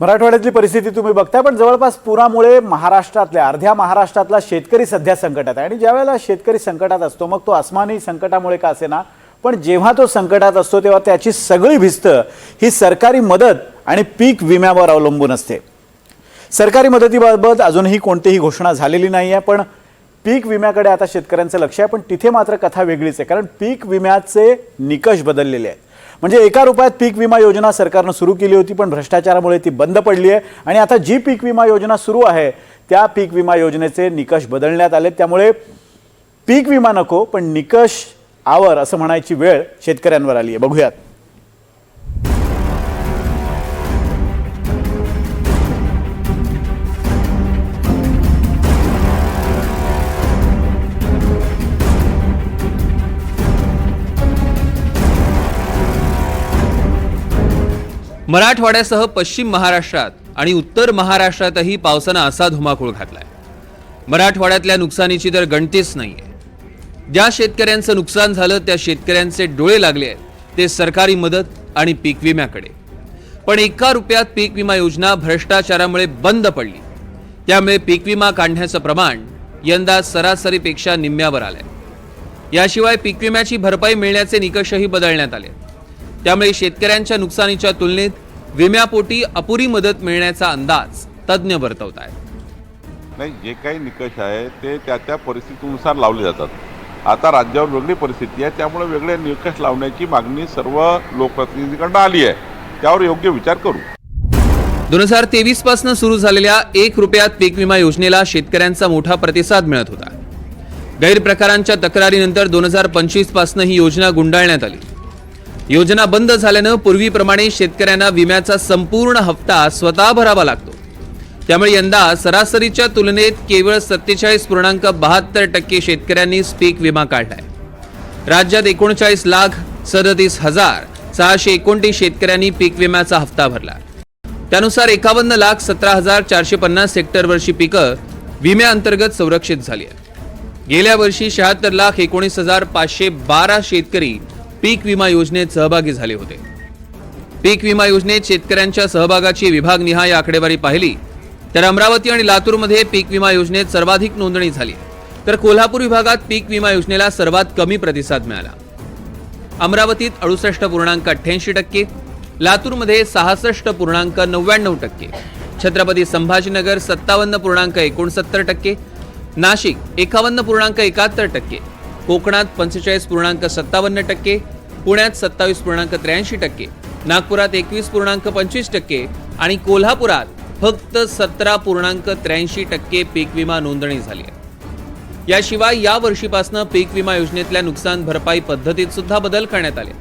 मराठवाड्यातली परिस्थिती तुम्ही बघताय पण जवळपास पुरामुळे महाराष्ट्रातल्या अर्ध्या महाराष्ट्रातला शेतकरी सध्या संकटात आहे. आणि ज्यावेळेला शेतकरी संकटात असतो मग तो आसमानी संकटामुळे का असेना? पण जेव्हा तो संकटात असतो तेव्हा त्याची सगळी भिस्त ही सरकारी मदत आणि पीक विम्यावर अवलंबून असते. सरकारी मदतीबाबत अजूनही कोणतीही घोषणा झालेली नाही आहे पण पीक विम्याकडे आता शेतकऱ्यांचं लक्ष आहे पण तिथे मात्र कथा वेगळीच आहे कारण पीक विम्याचे निकष बदललेले आहेत. म्हणजे एका रुपयात पीक विमा योजना सरकारनं सुरू केली होती पण भ्रष्टाचारामुळे ती बंद पडली आहे. आणि आता जी पीक विमा योजना सुरू आहे त्या पीक विमा योजनेचे निकष बदलण्यात आले त्यामुळे पीक विमा नको पण निकष आवर असं म्हणायची वेळ शेतकऱ्यांवर आली आहे. बघूयात. मराठवाड्यासह पश्चिम महाराष्ट्रात आणि उत्तर महाराष्ट्रातही पावसानं असा धुमाकूळ घातलाय. मराठवाड्यातल्या नुकसानीची तर गणतीच नाहीये. ज्या शेतकऱ्यांचं नुकसान झालं त्या शेतकऱ्यांचे डोळे लागले आहेत ते सरकारी मदत आणि पीक विम्याकडे. पण एका रुपयात पीक विमा योजना भ्रष्टाचारामुळे बंद पडली. त्यामुळे पीक विमा काढण्याचं प्रमाण यंदा सरासरीपेक्षा निम्म्यावर आलंय. याशिवाय पीक विम्याची भरपाई मिळण्याचे निकषही बदलण्यात आले त्यामुळे शेतकऱ्यांच्या नुकसानीच्या तुलनेत विम्यापोटी अपुरी मदत मिळण्याचा अंदाज तज्ज्ञ वर्तवत आहेत नाही जे काही निकष आहे ते त्या त्या परिस्थितीनुसार लावले जातात. आता राज्यावर वेगळी परिस्थिती आहे त्यामुळे वेगळे निकष लावण्याची मागणी सर्व लोकप्रतिनिधीकडनं आली आहे. त्यावर योग्य विचार करू. दोन हजार तेवीसपासून सुरू झालेल्या एक रुपयात पीक विमा योजनेला शेतकऱ्यांचा मोठा प्रतिसाद मिळत होता. गैरप्रकारांच्या तक्रारीनंतर दोन हजार पंचवीसपासून ही योजना गुंडाळण्यात आली. योजना बंद झाल्यानं पूर्वीप्रमाणे शेतकऱ्यांना विम्याचा संपूर्ण हप्ता स्वतः भरावा लागतो. त्यामुळे यंदा सरासरीच्या तुलनेत केवळ सत्तेचाळीस पूर्णांक बहात्तर टक्के शेतकऱ्यांनीच पीक विमा काढलाय. राज्यात एकोणचाळीस लाख सदतीस हजार सहाशे एकोणतीस शेतकऱ्यांनी पीक विम्याचा हप्ता भरला. त्यानुसार एकावन्न लाख सतरा हजार चारशे पन्नास सेक्टरवरची पिकं विम्याअंतर्गत संरक्षित झाली आहेत. गेल्या वर्षी शहात्तर लाख एकोणीस हजार पाचशे बारा शेतकरी पीक विमा योजनेत सहभागी झाले होते. पीक विमा योजनेत शेतकऱ्यांच्या सहभागाची विभागनिहाय आकडेवारी पाहिली तर अमरावती आणि लातूरमध्ये पीक विमा योजनेत सर्वाधिक नोंदणी झाली. तर कोल्हापूर विभागात पीक विमा योजनेला सर्वात कमी प्रतिसाद मिळाला. अमरावतीत अडुसष्ट पूर्णांक अठ्ठ्याऐंशी टक्के लातूरमध्ये सहासष्ट पूर्णांक नव्याण्णव टक्के छत्रपती संभाजीनगर सत्तावन्न पूर्णांक एकोणसत्तर टक्के नाशिक एकावन्न पूर्णांक एकाहत्तर टक्के कोकणात पंचेचाळीस पूर्णांक सत्तावन्न टक्के पुण्यात सत्तावीस पूर्णांक त्र्याऐंशी टक्के नागपुरात एकवीस पूर्णांक पंचवीस टक्के आणि कोल्हापुरात फक्त सतरा पूर्णांक त्र्याऐंशी टक्के पीक विमा नोंदणी झाली आहे. याशिवाय या वर्षीपासून पीक विमा योजनेतल्या नुकसान भरपाई पद्धतीत सुद्धा बदल करण्यात आले.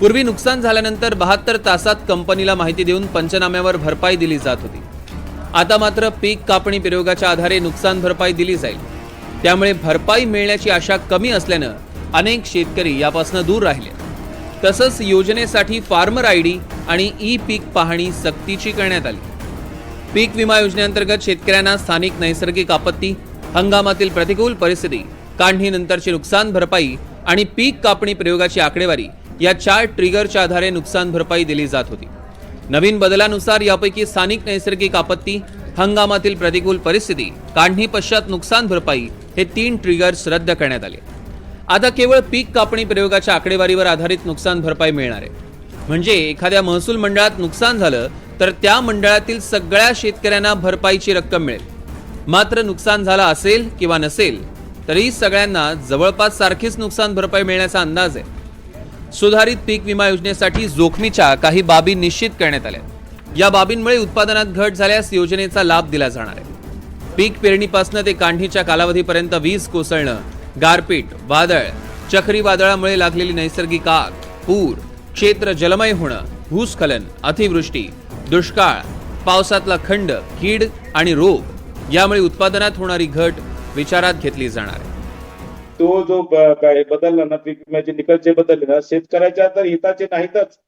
पूर्वी नुकसान झाल्यानंतर बहात्तर तासात कंपनीला माहिती देऊन पंचनाम्यावर भरपाई दिली जात होती. आता मात्र पीक कापणी प्रयोगाच्या आधारे नुकसान भरपाई दिली जाईल. त्यामुळे भरपाई मिळण्याची आशा कमी असल्यानं अनेक शेतकरी यापासून दूर राहिले. तसंच योजनेसाठी फार्मर आय डी आणि ई पीक पाहणी सक्तीची करण्यात आली. पीक विमा योजनेअंतर्गत शेतकऱ्यांना स्थानिक नैसर्गिक आपत्ती हंगामातील प्रतिकूल परिस्थिती काढणीनंतरची नुकसान भरपाई आणि पीक कापणी प्रयोगाची आकडेवारी या चार ट्रिगरच्या आधारे नुकसान भरपाई दिली जात होती. नवीन बदलानुसार यापैकी स्थानिक नैसर्गिक आपत्ती हंगामातील प्रतिकूल परिस्थिती काढणी पश्चात नुकसान भरपाई हे तीन ट्रिगर्स रद्द करण्यात आले. आता केवळ पीक कापणी प्रयोगाच्या आकडेवारीवर आधारित नुकसान भरपाई मिळणार आहे. म्हणजे एखाद्या महसूल मंडळात नुकसान झालं तर त्या मंडळातील सगळ्या शेतकऱ्यांना भरपाईची रक्कम मिळेल. मात्र नुकसान झालं असेल किंवा नसेल तरी सगळ्यांना जवळपास सारखीच नुकसान भरपाई मिळण्याचा अंदाज आहे. सुधारित पीक विमा योजनेसाठी जोखमीच्या काही बाबी निश्चित करण्यात आल्या. या बाबींमुळे उत्पादनात घट झाल्यास योजनेचा लाभ दिला जाणार आहे. पीक पेरणीपासून ते काढणीच्या कालावधीपर्यंत वीज कोसळणं गारपीट वादळ चक्रीवादळामुळे लागलेली नैसर्गिक आग पूर क्षेत्र जलमय होणं भूस्खलन अतिवृष्टी दुष्काळ पावसातला खंड कीड आणि रोग यामुळे उत्पादनात होणारी घट विचारात घेतली जाणार आहे. तो जो काय बदलला ना पीक विम्याचे निकष जे बदलले ना शेतकऱ्याच्या तर हिताचे नाहीतच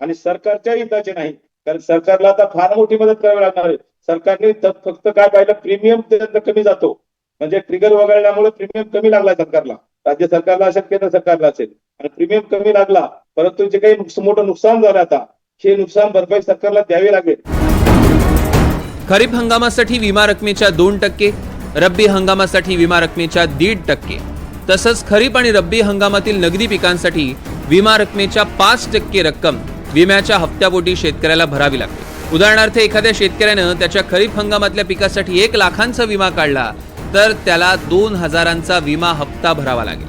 आणि सरकारच्या हिताचे नाही कारण सरकारला आता फार मोठी मदत करावी लागणार आहे. सरकारने फक्त काय पाहिलं प्रीमियम कमी जातो. म्हणजे ट्रिगर वगळल्यामुळे प्रीमियम कमी लागला सरकारला. राज्य सरकारला असेल केंद्र सरकारला असेल. आणि प्रीमियम कमी लागला परंतु जे काही मोठं नुकसान झालं आता हे नुकसान भरपाई सरकारला द्यावी लागेल. खरीप हंगामासाठी विमा रकमेच्या दोन टक्के रब्बी हंगामासाठी विमा रकमेच्या दीड टक्के. तसंच खरीप आणि रब्बी हंगामातील नगदी पिकांसाठी विमा रकमेच्या पाच टक्के रक्कम विम्याच्या हप्त्यापोटी शेतकऱ्याला भरावी लागते. उदाहरणार्थ एखाद्या शेतकऱ्यानं त्याच्या खरीप हंगामातल्या पिकासाठी एक लाखांचा विमा काढला तर त्याला दोन हजारांचा विमा हप्ता भरावा लागेल.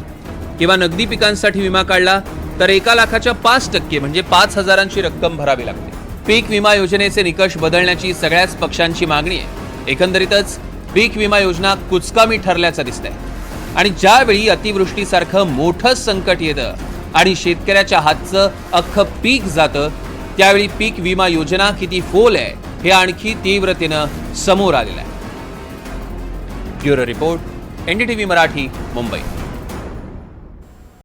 किंवा नगदी पिकांसाठी विमा काढला तर एका लाखाच्या पाच टक्के म्हणजे पाच हजारांची रक्कम भरावी लागते. पीक विमा योजनेचे निकष बदलण्याची सगळ्याच पक्षांची मागणी आहे. एकंदरीतच पीक विमा योजना कुचकामी ठरल्याचं दिसतंय. आणि ज्यावेळी अतिवृष्टीसारखं मोठं संकट येतं आणि शेतकऱ्याच्या हातचं अख्खं पीक जातं. त्यावेळी पीक विमा योजना किती फोल आहे हे आणखी तीव्रतेनं समोर आलेलं आहे. Bureau report NDTV Marathi Mumbai.